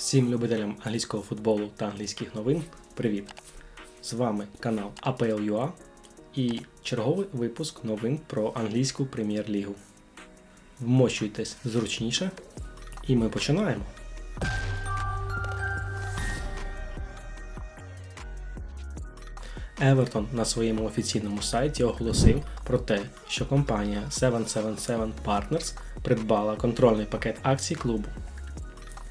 Всім любителям англійського футболу та англійських новин. Привіт! З вами канал APL.ua і черговий випуск новин про англійську прем'єр-лігу. Вмощуйтесь зручніше, і ми починаємо. Евертон на своєму офіційному сайті оголосив про те, що компанія 777 Partners придбала контрольний пакет акцій клубу.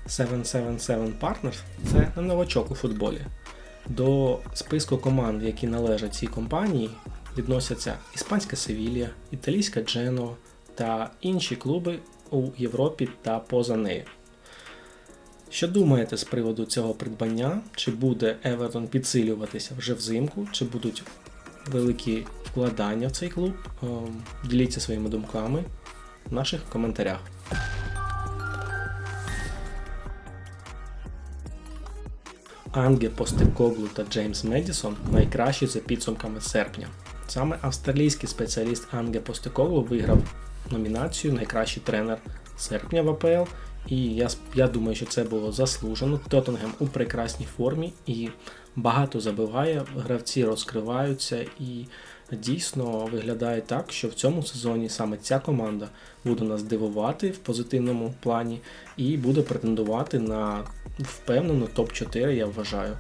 777 Partners це новачок у футболі. До списку команд, які належать цій компанії, відносяться іспанська Севілія, італійська Дженова та інші клуби у Європі та поза нею. Що думаєте з приводу цього придбання? Чи буде Евертон підсилюватися вже взимку, чи будуть великі вкладання в цей клуб? Ем, Діліться своїми думками в наших коментарях. Анге Постекоглу та Джеймс Медісон найкращі за підсумками серпня. Саме австралійський спеціаліст Анге Постекоглу виграв номінацію Найкращий тренер серпня в АПЛ. І я я думаю, що це було заслужено. Тоттенгем у прекрасній формі і багато забиває, гравці розкриваються і дійсно виглядає так, що в цьому сезоні саме ця команда буде нас дивувати в позитивному плані і буде претендувати на впевнену топ-4, я вважаю.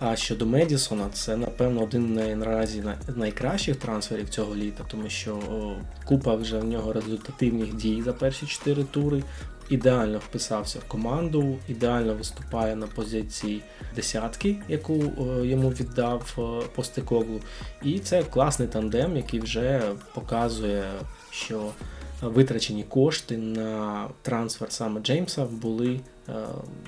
А щодо Медісона, це, напевно, один наразі найкращих трансферів цього літа, тому що купа вже в нього результативних дій за перші 4 тури. Ідеально вписався в команду, ідеально виступає на позиції десятки, яку йому віддав Постекоглу. І це класний тандем, який вже показує, що витрачені кошти на трансфер саме Джеймса були е,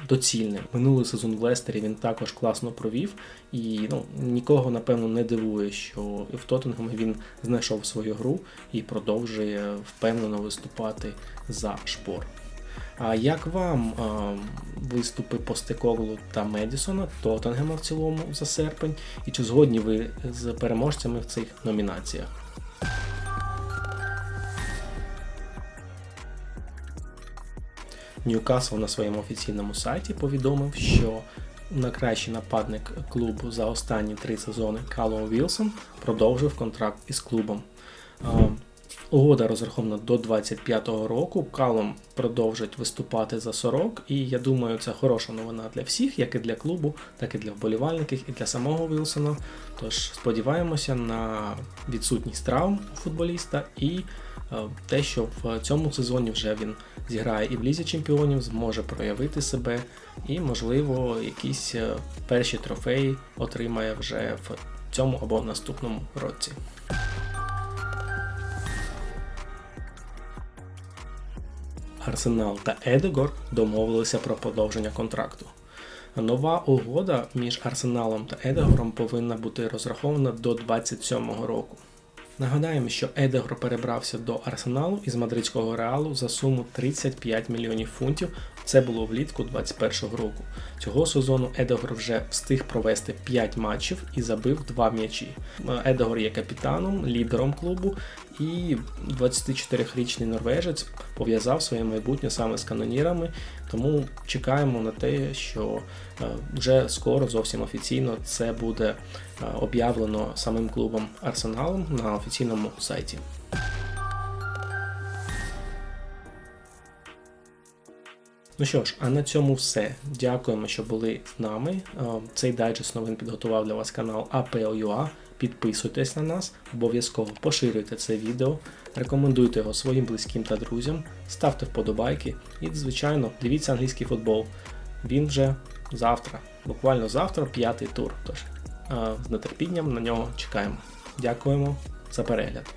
доцільними. Минулий сезон в Лестері він також класно провів, і ну, нікого, напевно, не дивує, що в Тоттенгемі він знайшов свою гру і продовжує впевнено виступати за шпор. А як вам е, виступи Постекоглу та Медісона, Тоттенгема в цілому за серпень? І чи згодні ви з переможцями в цих номінаціях? Ньюкасл на своєму офіційному сайті повідомив, що найкращий нападник клубу за останні три сезони Калум Вілсон продовжив контракт із клубом. Угода розрахована до 25-го року. Калом продовжить виступати за 40, і я думаю, це хороша новина для всіх, як і для клубу, так і для вболівальників, і для самого Вілсона. Тож сподіваємося на відсутність травм у футболіста і те, що в цьому сезоні вже він зіграє і в лізі чемпіонів, зможе проявити себе, і, можливо, якісь е, перші трофеї отримає вже в цьому або наступному році. Арсенал та Едегор домовилися про продовження контракту. Нова угода між Арсеналом та Едегором повинна бути розрахована до 27-го року. Нагадаємо, що Едегор перебрався до Арсеналу із мадридського реалу за суму 35 мільйонів фунтів. Це було влітку 2021 року. Цього сезону Едегор вже встиг провести 5 матчів і забив 2 м'ячі. Едегор є капітаном, лідером клубу, і 24-річний норвежець пов'язав своє майбутнє саме з канонірами. Тому чекаємо на те, що е, вже скоро зовсім офіційно це буде е, об'явлено самим клубом Арсеналом на офіційному сайті. Ну що ж, а на цьому все. Дякуємо, що були з нами. Е, цей дайджест новин підготував для вас канал APL.ua. Підписуйтесь на нас, обов'язково поширюйте це відео, рекомендуйте його своїм близьким та друзям, ставте вподобайки і, звичайно, дивіться англійський футбол. Він вже завтра, буквально завтра, п'ятий тур. Тож з нетерпінням на нього чекаємо. Дякуємо за перегляд.